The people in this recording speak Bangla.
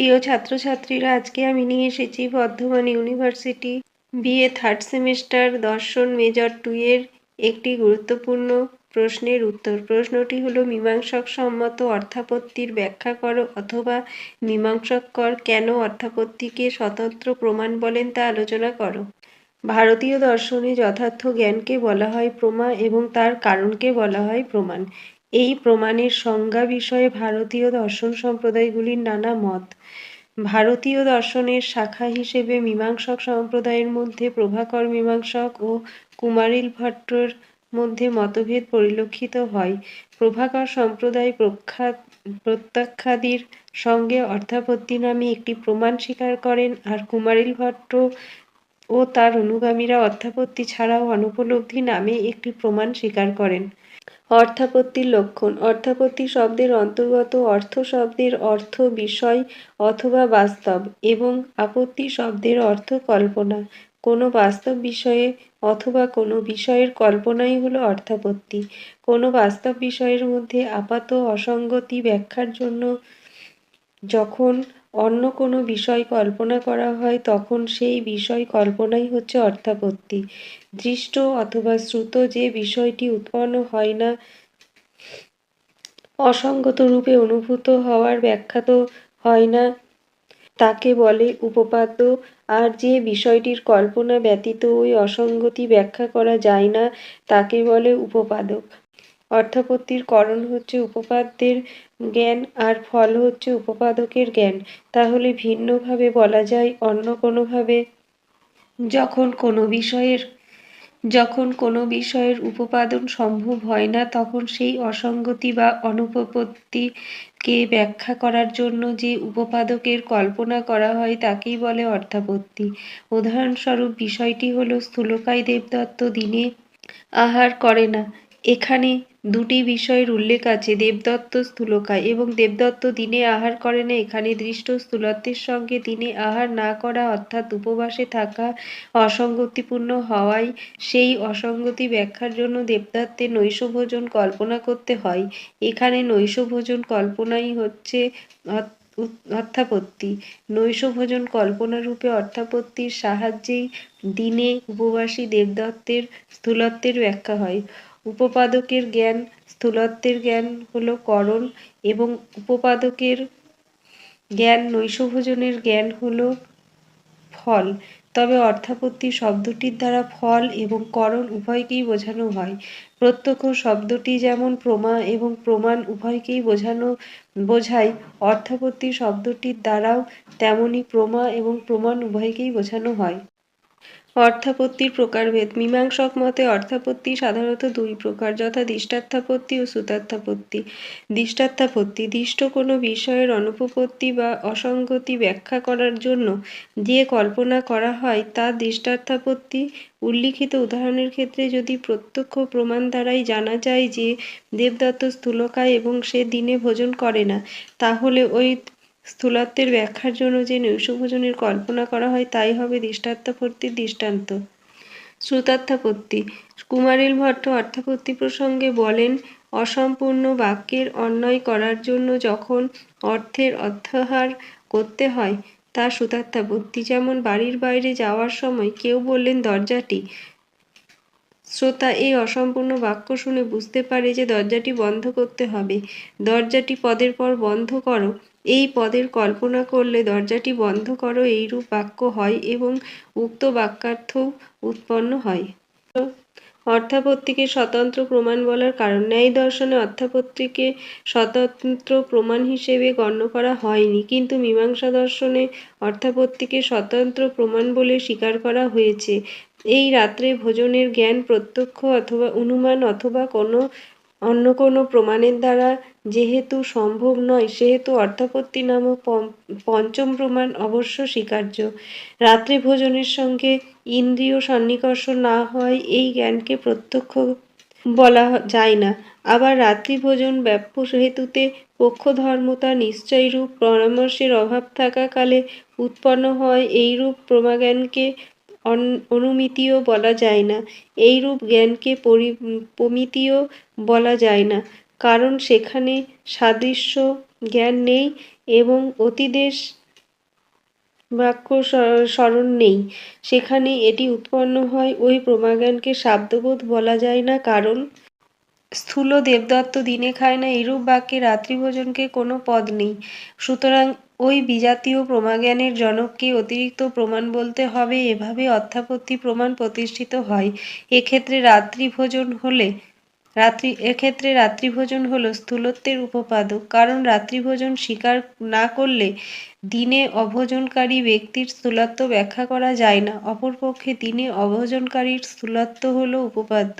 প্রিয় ছাত্রছাত্রীরা, আজকে আমি নিয়ে এসেছি Bardhaman university BA third semester দর্শন মেজর টু এর একটি গুরুত্বপূর্ণ প্রশ্নের উত্তর। প্রশ্নটি হলো, মীমাংসক সম্মত অর্থাপত্তির ব্যাখ্যা করো অথবা মীমাংসকর কেন অর্থাপত্তিকে স্বতন্ত্র প্রমাণ বলেন তা আলোচনা করো। ভারতীয় দর্শনে যথার্থ জ্ঞানকে বলা হয় প্রমা এবং তার কারণকে বলা হয় প্রমাণ। এই প্রমাণের সংজ্ঞা বিষয়ে ভারতীয় দর্শন সম্প্রদায়গুলির নানা মত। ভারতীয় দর্শনের শাখা হিসেবে মীমাংসক সম্প্রদায়ের মধ্যে প্রভাকর মীমাংসক ও কুমারিল ভট্টর মধ্যে মতভেদ পরিলক্ষিত হয়। প্রভাকর সম্প্রদায় প্রখ্যাত প্রত্যাখ্যাদির সঙ্গে অর্থাপত্তি নামে একটি প্রমাণ স্বীকার করেন আর কুমারিল ভট্ট ও তার অনুগামীরা অর্থাপত্তি ছাড়াও অনুপলব্ধি নামে একটি প্রমাণ স্বীকার করেন। অর্থাপত্তির লক্ষণ। অর্থাপত্তি শব্দের অন্তর্গত অর্থ শব্দের অর্থ বিষয় অথবা বাস্তব এবং আপত্তি শব্দের অর্থ কল্পনা। কোনো বাস্তব বিষয়ে অথবা কোনো বিষয়ের কল্পনাই হলো অর্থাপত্তি। কোনো বাস্তব বিষয়ের মধ্যে আপাত অসঙ্গতি ব্যাখ্যার জন্য যখন অন্য কোনো বিষয় কল্পনা করা হয়, তখন সেই বিষয় কল্পনাই হচ্ছে অর্থাপত্তি। দৃষ্ট অথবা শ্রুত যে বিষয়টি উৎপন্ন হয় না, অসঙ্গত রূপে অনুভূত হওয়ার ব্যাখ্যাত হয় না। তাকে বলে উপপাদ্য। আর যে বিষয়টির কল্পনা ব্যতীত ওই অসঙ্গতি ব্যাখ্যা করা যায় না, তাকে বলে উপপাদক। অর্থাপত্তির করণ হচ্ছে উপপাদ্যের জ্ঞান আর ফল হচ্ছে উপপাদকের জ্ঞান। তাহলে ভিন্নভাবে বলা যায় অন্য কোনোভাবে যখন কোনো বিষয়ের, যখন কোনো বিষয়ের উপপাদন সম্ভব হয় না, তখন সেই অসঙ্গতি বা অনুপপত্তিকে ব্যাখ্যা করার জন্য যে উপপাদকের কল্পনা করা হয় তাকেই বলে অর্থাপত্তি। উদাহরণস্বরূপ বিষয়টি হলো, স্থূলকায় দেবদত্ত দিনে আহার করে না এখানে দুটি বিষয়ের উল্লেখ আছে, দেবদত্ত স্থূলকায়। এবং দেবদত্ত দিনে আহার করে না, এখানে দৃষ্ট স্থূলত্বের সঙ্গে দিনে আহার না করা অর্থাৎ উপবাসে থাকা অসঙ্গতিপূর্ণ হওয়ায় সেই অসঙ্গতি ব্যাখ্যার জন্য দেবদত্তের নৈশভোজন কল্পনা করতে হয়। এখানে নৈশভোজন কল্পনাই হচ্ছে অর্থাপত্তি নৈশভোজন কল্পনারূপে অর্থাপত্তির সাহায্যেই দিনে উপবাসী দেবদত্তের স্থূলত্বের ব্যাখ্যা হয়। উপপাদকের জ্ঞান, স্থূলত্বের জ্ঞান হলো করণ এবং উপপাদকের জ্ঞান নৈশভোজনের জ্ঞান হলো ফল। তবে অর্থাপত্তি শব্দটির দ্বারা ফল এবং করণ উভয়কেই বোঝানো হয়। প্রত্যক্ষ শব্দটি যেমন প্রমা এবং প্রমাণ উভয়কেই বোঝানো, বোঝায়। অর্থাপত্তি শব্দটির দ্বারাও তেমনি প্রমা এবং প্রমাণ উভয়কেই বোঝানো হয়। অর্থাপত্তির প্রকারভেদ। মীমাংসক মতে অর্থাপত্তি সাধারণত দুই প্রকার যথা দৃষ্টার্থাপত্তি ও সুতার্থাপত্তি দৃষ্টার্থাপত্তি দৃষ্ট কোনো বিষয়ের অনুপপত্তি বা অসঙ্গতি ব্যাখ্যা করার জন্য যে কল্পনা করা হয় তা দৃষ্টার্থাপত্তি উল্লিখিত উদাহরণের ক্ষেত্রে যদি প্রত্যক্ষ প্রমাণ দ্বারাই জানা যায় যে দেবদত্ত স্থূলকায় এবং সে দিনে ভোজন করে না, তাহলে ওই স্থূলত্বের ব্যাখ্যার জন্য যে নৈশভোজনের কল্পনা করা হয়, তাই হবে দৃষ্টার্থাপত্তির দৃষ্টান্ত। শ্রুতার্থাপত্তি। কুমারিল ভট্ট অর্থাপত্তি প্রসঙ্গে বলেন, অসম্পূর্ণ বাক্যের অন্যয় করার জন্য যখন অর্থের অর্থহার করতে হয়, তা শ্রুতার্থাপত্তি। যেমন বাড়ির বাইরে যাওয়ার সময় কেউ বললেন, দরজাটি শ্রোতা, এই অসম্পূর্ণ বাক্য শুনে বুঝতে পারে যে দরজাটি বন্ধ করতে হবে। দরজাটি পদের পর বন্ধ করো। এই পদের কল্পনা করলে দরজাটি বন্ধ করো, এইরূপ বাক্য হয় এবং উক্ত বাক্যার্থ উৎপন্ন হয়। অর্থাপত্তিকে স্বতন্ত্র প্রমাণ বলার কারণ। ন্যায় দর্শনে অর্থাপত্তিকে স্বতন্ত্র প্রমাণ হিসেবে গণ্য করা হয়নি, কিন্তু মীমাংসা দর্শনে অর্থাপত্তিকে স্বতন্ত্র প্রমাণ বলে স্বীকার করা হয়েছে। এই রাত্রে ভোজনের জ্ঞান প্রত্যক্ষ অথবা অনুমান অথবা কোনো অন্য কোনো প্রমাণের দ্বারা যেহেতু সম্ভব নয়, সেহেতু অর্থাপত্তি নামক পঞ্চম প্রমাণ অবশ্য স্বীকার্য। রাত্রে ভোজনের সঙ্গে ইন্দ্রিয় সন্নিকর্ষ না হয়, এই জ্ঞানকে প্রত্যক্ষ বলা যায় না। আবার রাত্রি ভোজন ব্যাপ্য হেতুতে পক্ষধর্মতা নিশ্চয়রূপ পরামর্শের অভাব থাকাকালে উৎপন্ন হয়, এইরূপ প্রমাজ্ঞানকে অনুমিতিও বলা যায় না। এইরূপ জ্ঞানকে পরি বলা যায় না। কারণ সেখানে সাদৃশ্য জ্ঞান নেই এবং অতিদেশ বাক্য স্মরণ নেই। সেখানে এটি উৎপন্ন হয় ওই প্রমাজ্ঞানকে শাব্দবোধ বলা যায় না। কারণ স্থূল দেবদত্ত দিনে খায় না এরূপ বাক্যে রাত্রিভোজনকে কোনো পদ নেই। সুতরাং ওই বিজাতীয় প্রমাজ্ঞানের জনককে অতিরিক্ত প্রমাণ বলতে হবে, এভাবে অর্থাপত্তি প্রমাণ প্রতিষ্ঠিত হয়। এক্ষেত্রে রাত্রিভোজন হলে, রাত্রি, এক্ষেত্রে রাত্রিভোজন হলো স্থূলত্বের উপপাদক, কারণ রাত্রিভোজন স্বীকার না করলে দিনে অভোজনকারী ব্যক্তির স্থূলত্ব ব্যাখ্যা করা যায় না। অপরপক্ষে দিনে অভোজনকারীর স্থূলত্ব হলো উপপাদ্য।